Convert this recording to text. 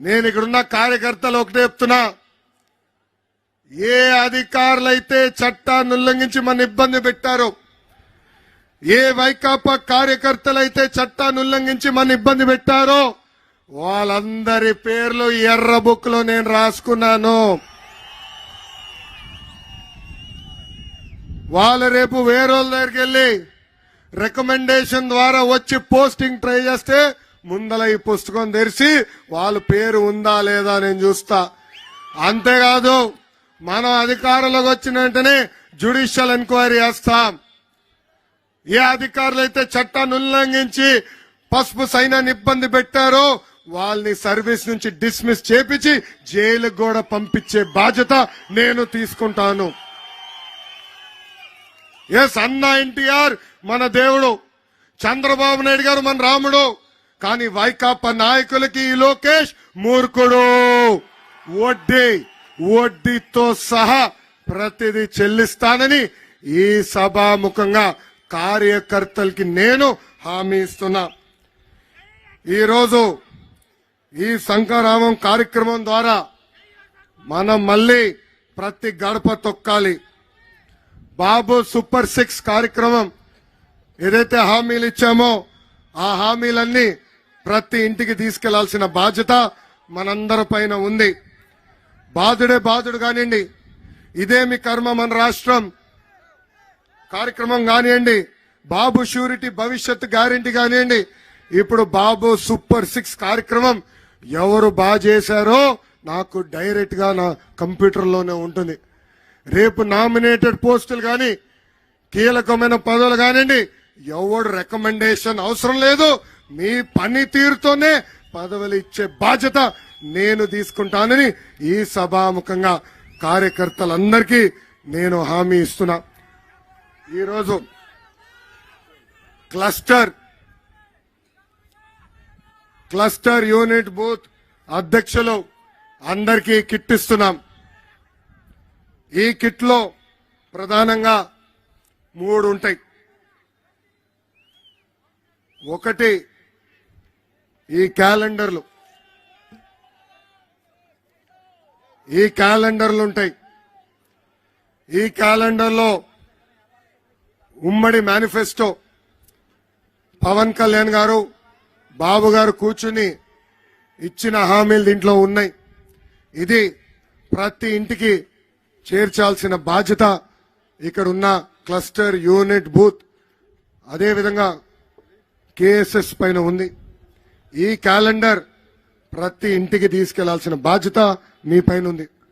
నేను ఇక్కడున్న కార్యకర్తలు ఒకటే చెప్తున్నా. ఏ అధికారులైతే చట్టాన్ని ఉల్లంఘించి మన ఇబ్బంది పెట్టారో ఏ వైకాపా కార్యకర్తలైతే చట్టాన్ని ఉల్లంఘించి మన ఇబ్బంది పెట్టారో వాళ్ళందరి పేర్లు ఎర్ర బుక్లో నేను రాసుకున్నాను. వాళ్ళు రేపు వేరే వాళ్ళ దగ్గరికి వెళ్ళి రికమెండేషన్ ద్వారా వచ్చి పోస్టింగ్ ట్రై చేస్తే ముందల ఈ పుస్తకం తెరిచి వాళ్ళ పేరు ఉందా లేదా నేను చూస్తా. అంతేకాదు మనం అధికారంలోకి వచ్చిన వెంటనే జ్యుడిషియల్ ఎంక్వైరీ చేస్తాం. ఏ అధికారులు అయితే చట్టాన్ని ఉల్లంఘించి పసుపు సైన్యాన్ని ఇబ్బంది పెట్టారో వాళ్ళని సర్వీస్ నుంచి డిస్మిస్ చేపించి జైలుకు కూడా పంపించే బాధ్యత నేను తీసుకుంటాను. ఎస్ అన్నా ఎన్టీఆర్ మన దేవుడు. చంద్రబాబు నాయుడు గారు మన రాముడు. కానీ వైకాపా నాయకులకి ఈ లోకేష్ మూర్ఖుడు. వడ్డీ వడ్డీతో సహా ప్రతిదీ చెల్లిస్తానని ఈ సభాముఖంగా కార్యకర్తలకి నేను హామీ ఇస్తున్నా. ఈరోజు ఈ శంకరామం కార్యక్రమం ద్వారా మనం మళ్ళీ ప్రతి గడప తొక్కాలి. బాబు సూపర్ సిక్స్ కార్యక్రమం ఏదైతే హామీలు ఇచ్చామో ఆ హామీలన్నీ ప్రతి ఇంటికి తీసుకెళ్ళాల్సిన బాధ్యత మనందరి పైన ఉంది. బాధుడే బాధుడు కానివ్వండి ఇదేమి కర్మ మన రాష్ట్రం. కార్యక్రమం కానివ్వండి బాబు షూరిటీ భవిష్యత్ గ్యారంటీ కానివ్వండి ఇప్పుడు బాబు సూపర్ సిక్స్ కార్యక్రమం ఎవరు బాగా చేశారో నాకు డైరెక్ట్గా నా కంప్యూటర్లోనే ఉంటుంది. రేపు నామినేటెడ్ పోస్టులు కానీ కీలకమైన పదవులు కానివ్వండి ఎవడు రికమెండేషన్ అవసరం లేదు మీ పనితీరుతోనే పదవులు ఇచ్చే బాధ్యత నేను తీసుకుంటానని ఈ సభాముఖంగా కార్యకర్తలందరికీ నేను హామీ ఇస్తున్నా. ఈరోజు క్లస్టర్ క్లస్టర్ యూనిట్ బూత్ అధ్యక్షులు అందరికీ కిట్ ఇస్తున్నాం ఈ కిట్లో ప్రధానంగా మూడు ఉంటాయి. ఒకటి ఈ క్యాలెండర్లు. ఈ క్యాలెండర్లు ఉంటాయి. ఈ క్యాలెండర్లో ఉమ్మడి మేనిఫెస్టో పవన్ కళ్యాణ్ గారు బాబు గారు కూర్చుని ఇచ్చిన హామీలు దీంట్లో ఉన్నాయి. ఇది ప్రతి ఇంటికి చేర్చాల్సిన బాధ్యత ఇక్కడ ఉన్న క్లస్టర్ యూనిట్ బూత్. అదేవిధంగా కేఎస్ఎస్ పైన ఉంది. ఈ క్యాలెండర్ ప్రతి ఇంటికి తీసుకెళ్ళాల్సిన బాధ్యత మీ పైన ఉంది